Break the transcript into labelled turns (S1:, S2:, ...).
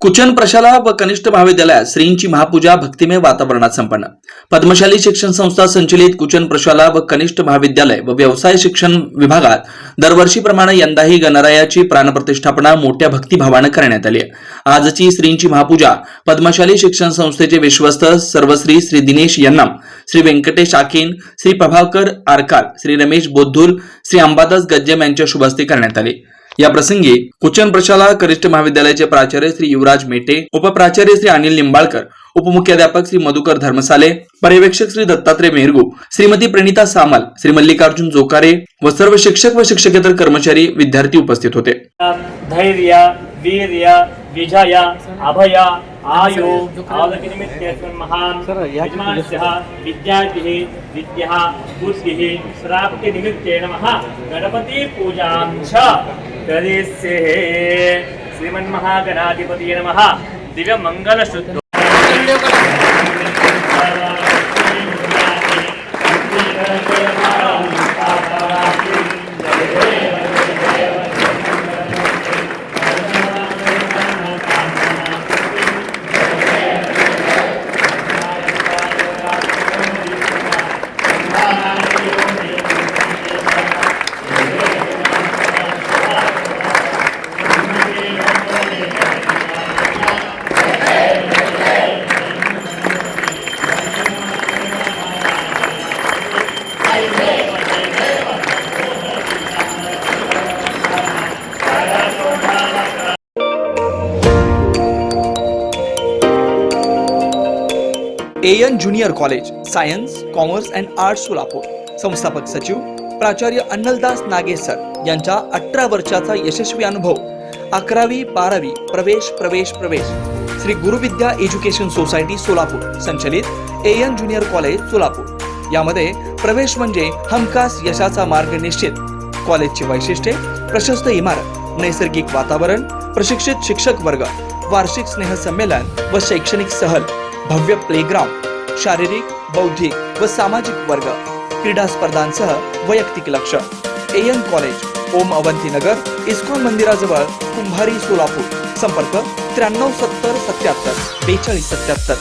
S1: कुचन प्रशाला व कनिष्ठ महाविद्यालयात श्रींची महापूजा भक्तिमय वातावरणात संपन्न. पद्मशाली शिक्षण संस्था संचलित कुचन प्रशाला व कनिष्ठ महाविद्यालय व व्यवसाय शिक्षण विभागात दरवर्षीप्रमाणे यंदाही गणरायाची प्राणप्रतिष्ठापना मोठ्या भक्तिभावानं करण्यात आली आजची श्रींची महापूजा पद्मशाली शिक्षण संस्थेचे विश्वस्त सर्वश्री श्री दिनेश यन्नम श्री व्यंकटेश आकेन श्री प्रभाकर आरकार श्री रमेश बोद्धूर श्री अंबादास गज्जम यांच्या शुभस्ते करण्यात आले. या प्रसंगी कुचन प्रशाला कनिष्ठ महाविद्यालयाचे प्राचार्य श्री युवराज मेटे उपप्राचार्य श्री अनिल निंबाळकर उपमुख्याध्यापक श्री मधुकर धर्मसाले पर्यवेक्षक श्री दत्तात्रय मेहरगू श्रीमती प्रणिता सामल श्री मल्लिकार्जुन जोकारे व सर्व शिक्षक व शिक्षकेतर कर्मचारी विद्यार्थी उपस्थित होते.
S2: धैर्य वीर्य विजय अभय आयो आवलकिनिमित्तेऽस्मिन् महान् यजमानस्यः बुद्धिः ప్రదేశే శ్రీమన్మహాగణాధిపతి నమ దివ్యమంగళశుద్ధ
S1: Eoin junior college science commerce and arts Solapur. संस्थापक सचिव प्राचार्य अन्नलदास नागेसर यांचा अठरा वर्षाचा यशस्वी अनुभव. अकरावी बारावी प्रवेश प्रवेश प्रवेश. श्री गुरुविद्या एज्युकेशन सोसायटी सोलापूर संचलित एयन ज्युनियर कॉलेज सोलापूर. यामध्ये प्रवेश म्हणजे हमखास यशाचा मार्ग निश्चित. कॉलेजची वैशिष्ट्ये प्रशस्त इमारत नैसर्गिक वातावरण प्रशिक्षित शिक्षक वर्ग वार्षिक स्नेहसंमेलन व शैक्षणिक सहल. भव्य प्लेग्राउंड शारीरिक बौद्धिक व सामाजिक वर्ग क्रीडा स्पर्धांसह वैयक्तिक लक्ष. एन कॉलेज ओम अवंतीनगर इस्कॉन मंदिराजवळ कुंभारी सोलापूर. संपर्क त्र्याण्णव सत्तर सत्याहत्तर बेचाळीस सत्याहत्तर.